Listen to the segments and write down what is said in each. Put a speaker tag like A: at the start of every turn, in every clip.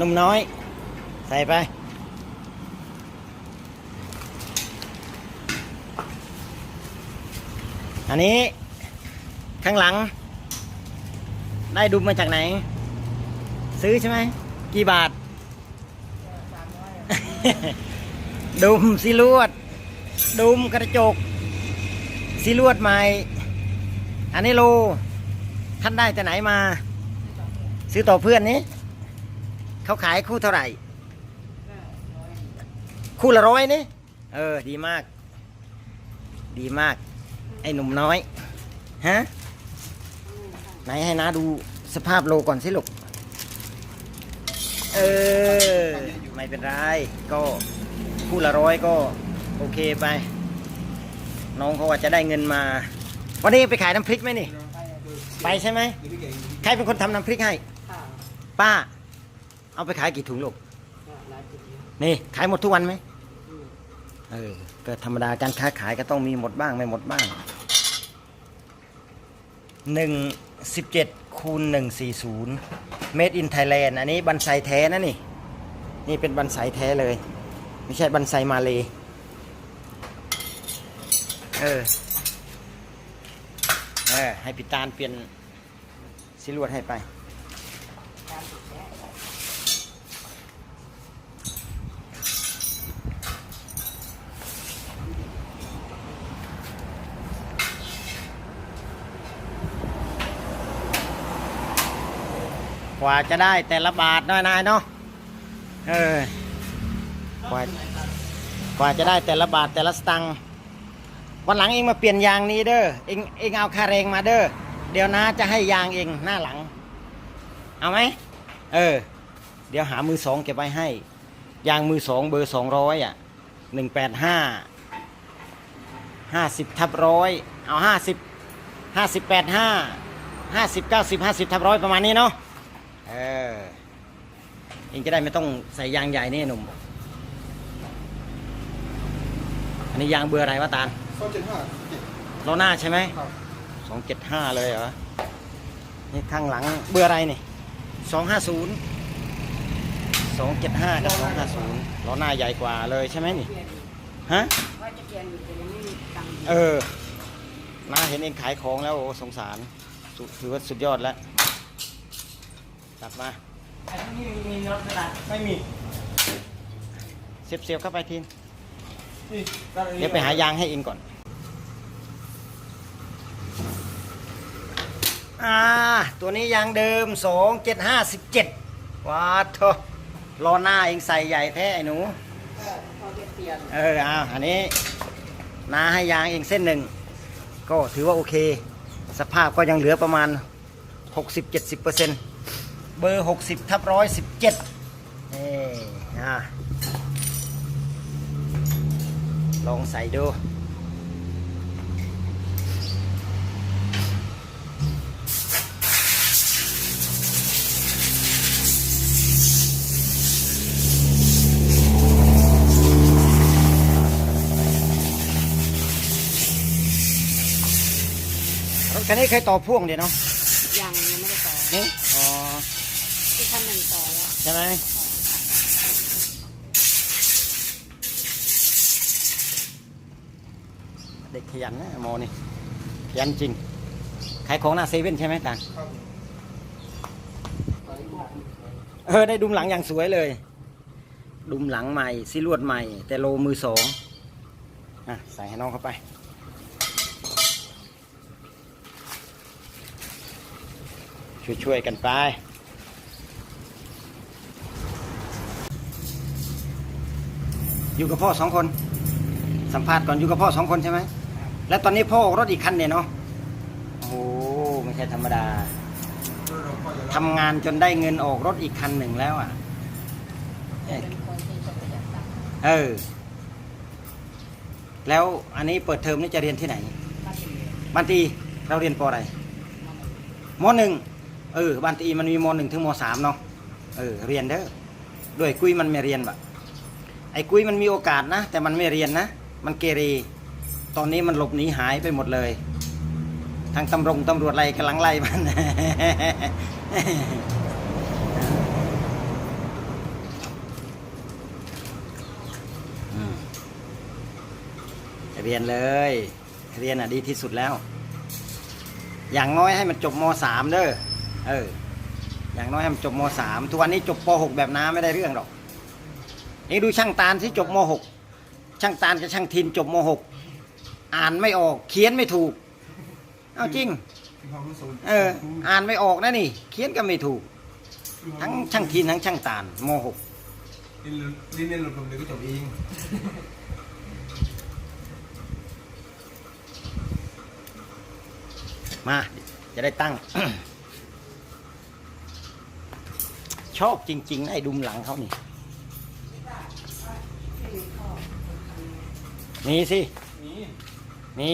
A: นมน้อย ใส่ไป อันนี้ ข้างหลัง ได้ดุมมาจากไหน ซื้อใช่ไหม กี่บาท ดุมสีลวด ดุมกระจกสีลวดใหม่ อันนี้โล ท่านได้แต่ไหนมา ซื้อต่อเพื่อนนี้ เขาขายคู่เท่าไหร่ คู่ละร้อยนี่เออ ดีมาก ดีมาก ไอ้หนุ่มน้อย ฮะ ไหนให้นาดูสภาพโลก่อนสิลูก เออ ไม่เป็นไร ก็คู่ละร้อยก็ โอเคไป น้องเขาว่าจะได้เงินมา วันนี้ไปขายน้ำพริกไหมนี่ ไปใช่ไหม ใครเป็นคนทำน้ำพริกให้ ป้า เอาไปขายกี่ถุงลูกนี่ขายหมดทุกวันไหมเออก็ธรรมดาการค้าขายก็ต้องมีหมดบ้างไม่หมดบ้างหนึ่งสิบเจ็ดคูณหนึ่งสี่ศูนย์ made in Thailand อันนี้บันไซแท้นะนี่ นี่เป็นบันไซแท้เลย ไม่ใช่บันไซมาเลยเออเออให้ปิตานเปลี่ยนสิลวดให้ไป กว่าจะได้แต่ละบาทน้อยนายเนาะเออกว่ากว่าจะได้แต่ละบาทแต่ละสตังค์วันหลังเองมาเปลี่ยนยางนี้เด้อเองเองเอาคาเรงมาเด้อเดี๋ยวนาจะให้ยางเองหน้าหลัง เอาไหมเออ เดี๋ยวหามือสองเก็บไว้ให้ ยางมือสองเบอร์สองร้อยอะหนึ่งแปดห้าห้าสิบทับร้อยเอาห้าสิบห้าสิบแปดห้าห้าสิบเก้าสิบห้าสิบทับร้อยประมาณนี้เนาะ เออเองจะได้ไม่ต้องใส่ยางใหญ่นี่หนุ่ม อันนี้ยางเบอร์อะไรวะตาล
B: สองเจ็ดห้าเจ็ด
A: ล้อหน้าใช่ไหม
B: ครับ
A: สองเจ็ดห้าเลยเหรอ นี่ข้างหลังเบอร์อะไรนี่สองห้าศูนย์สองเจ็ดห้ากับสองห้าศูนย์ล้อหน้าใหญ่กว่าเลยใช่ไหมนี่ ฮะ
C: ว่าจะเปลี่ยนอยู่แต่ยังไม่มีตังค์
A: เออน้าเห็นเองขายของแล้วโอ้สงสารสุดถือว่าสุดยอดแล้ว ตัดมาอันนี้มีน็อตกระดาษไม่มีเสียบเสียบเข้าไปทีน
B: นี่
A: เดี๋ยวไปหายางให้เองก่อน อ่า ตัวนี้ยางเดิมสองเจ็ดห้าสิบเจ็ดว้าเถอะรอหน้าเองใส่ใหญ่แท้ไอ้หนู
C: เออพอจะเปลี่ยน
A: เออเอาอันนี้นาให้ยางเองเส้นหนึ่ง ก็ถือว่าโอเค สภาพก็ยังเหลือประมาณ 60-70%เปอร์เซ็นต์ เบอร์ 60ทับร้อยสิบเจ็ดเอ่อะลองใส่ดูรถคันนี้เคยต่อพ่วงเดียวเนาะ
C: ยังยังไม่ได้ต่อ
A: นี่อ๋อ
C: ที่คันหนึ่งต่อแล้ว
A: ใช่ไหมเด็กขยันนะโมนี่ขยันจริงขายของหน้าเซเว่นใช่ไหมต่างเออได้ดุมหลังอย่างสวยเลย ดุมหลังใหม่ซิลวดใหม่ แต่โลมือสองอะใส่ให้น้องเข้าไปช่วยๆกันไป อยู่กับพ่อสองคน สัมภาษณ์ก่อนอยู่กับพ่อสองคนใช่ไหมแล้วตอนนี้พ่อออกรถอีกคันเนี่ยเนาะโอ้โหไม่ใช่ธรรมดาทำงานจนได้เงินออกรถอีกคันหนึ่งแล้วอะเอ้ย
C: เป็นคนที่จะ
A: เออแล้วอันนี้เปิดเทอมนี่จะเรียนที่ไหน
C: บ้าน
A: ตีเราเรียนปออะไรมหนึ่งเออบ้านตีมันมีมหนึ่งถึงมสามเนาะเออเรียนเด้อด้วยกุ้ยมันไม่เรียนแบะ ไอ้กุ้ยมันมีโอกาสนะ แต่มันไม่เรียนนะ มันเกเร ตอนนี้มันหลบหนีหายไปหมดเลย ทางตำรงตำรวจอะไรกำลังไล่มัน เรียนเลย เรียนอะดีที่สุดแล้ว อย่างน้อยให้มันจบม .3 เด้อ เออ อย่างน้อยให้มันจบม .3 ทุกวันนี้จบป .6 แบบน้าไม่ได้เรื่องหรอก นี่ดูช่างตาลที่จบมหกช่างตาลกับช่างทินจบมหกอ่านไม่ออก เขียนไม่ถูก เอาจริง เออ อ่านไม่ออกนะนี่ เขียนก็ไม่ถูก ทั้งช่างทินทั้งช่างตาลมหก
B: ลินลินเรียนหลุดเลยก็จบเอง
A: มา จะได้ตั้ง ชอบจริงๆไอ้ดุมหลังเขานี่ มีสิ
B: นี่
A: มี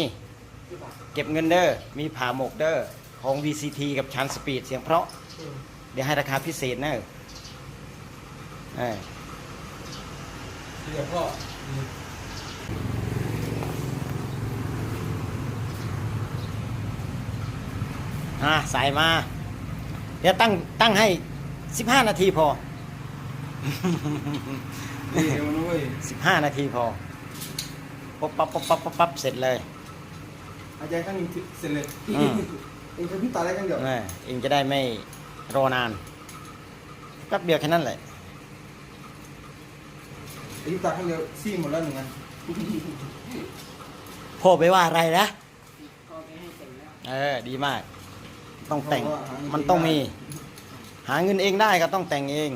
A: เก็บเงินเด้อ มีผ่าหมกเด้อ ของ VCT กับชันสปีดเสียงเพราะ เดี๋ยวให้ราคาพิเศษเนอะเออ
B: เดี๋ยวก็นี่
A: อะใส่มา เดี๋ยวตั้งตั้งให้15นาทีพอ
B: นี่เดี๋ยวนะเว้ย
A: 15นาทีพอ ปั๊บปั๊บปั๊บปั๊บปั๊บปั๊บเสร็จเลย
B: อาจารย์ตั้งยิงเสร็จเลย
A: อืม
B: เองเป็นพี่ตาได้กันเดียว
A: เออเองจะได้ไม่รอนานแป๊บเดียวแค่นั้นแหละ
B: ไอ้พี่ตาข้างเดียวซี่หมดแล้วหนึ่งอัน
A: พ่อไปว่าอะไรนะ
C: พอไปให้เสร็จแล้ว
A: เออ ดีมาก ต้องแต่ง มันต้องมี หาเงินเองได้ก็ต้องแต่งเอง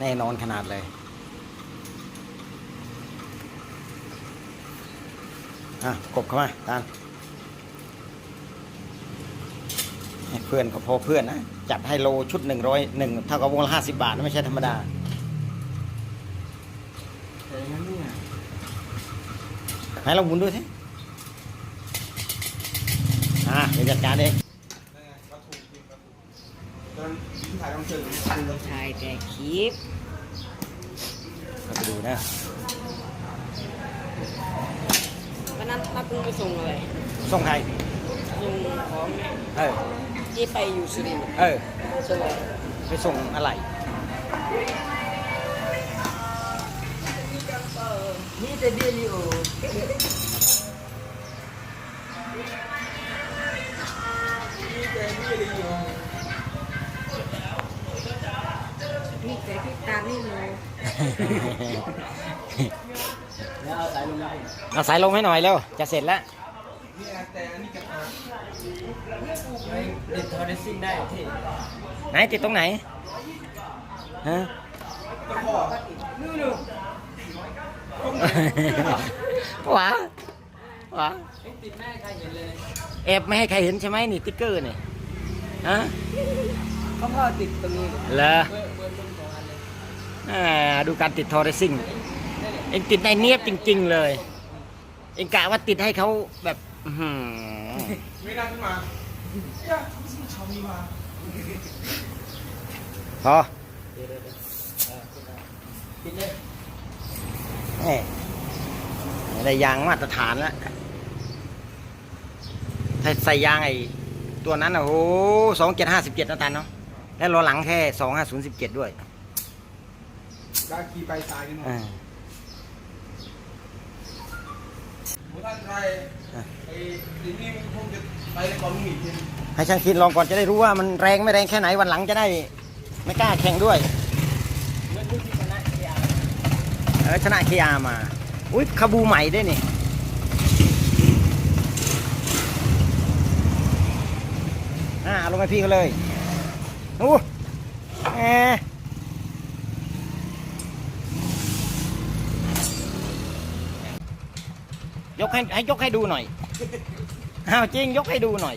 A: แน่นอนขนาดเลย อะกบเข้ามาตามให้เพื่อนก็พอเพื่อนนะ จัดให้โลชุดหนึ่งร้อยหนึ่งเท่ากับวงละห้าสิบาทนะไม่ใช่ธรรมดา
B: แต่อย่างนั้นเนี่ย
A: ไหนลองหมุนดูสิอะเดี๋ยวจัดการเอง
B: ได้ไงวัตถุดิบวัตถุตอนพี่ถ่ายต้องเชิญ
C: ถ่ายแต่คลิป
A: เราไปดูนะ
C: วันนั้นป้าปุ้งไปส่งอะไร
A: ส่งใคร
C: ส่งของเนี่ย
A: เออ
C: ที่ไปอยู่สุรินทร์
A: เออ
C: ส่งอะไร
A: ไปส่งอะไร
C: นี่แต่เบี้ยลีโอนี่แต่พี่ตานี่เลย
A: เอาสายลงให้หน่อยเร็ว จะเสร็จแล้ว
B: นี่ไงแต่อันนี้กระทะ
C: ติดทอร์เรซิ่งได้ที่
A: ไหนติดตรงไหนฮะ
B: ตะขอ
A: หวาหวา
C: ติดแม่ใครเห็นเลย
A: แอบไม่ให้ใครเห็นใช่ไหมนี่ติ๊กเกอร์นี่ฮะ
C: เขาพ่อติดตรงนี้
A: เหรอ
C: เบอร์เบอร์ลงของอันเลย
A: อ่าดูการติดทอร์เรซิ่งเองติดในเนียบจริง ๆ เลย เองกะว่าติดให้เขาแบบอื้อหือ
B: ไม่นั่งขึ้นมาย่าชาวมีมา
A: พอ
C: ติดเลย
A: แหม่ได้ยางมาตรฐานแล้วถ้าใส่ยางไอ้ตัวนั้นอะโอ้สองเจ็ดห้าสิบเจ็ดนะตันเนาะแล้วล้อหลังแค่สองห้าศูนย์สิบเจ็ดด้วย
B: ได้ขี่ไปตายกันหมด
A: อ่า
B: โอ้ท่าน ให้
A: ช่างคิดลองก่อนจะได้รู้ว่ามันแรงไม่แรงแค่ไหนวันหลังจะได้ไม่กล้าแข่งด้วย
C: เออชนะเดียว
A: เอชนะเคียมา อุ้ยคาบูใหม่ด้วยนี่อ่าลงไปพี่เขาเลยอู้แหม ยกให้ให้ยกให้ดูหน่อยอ้าวจริงยกให้ดูหน่อย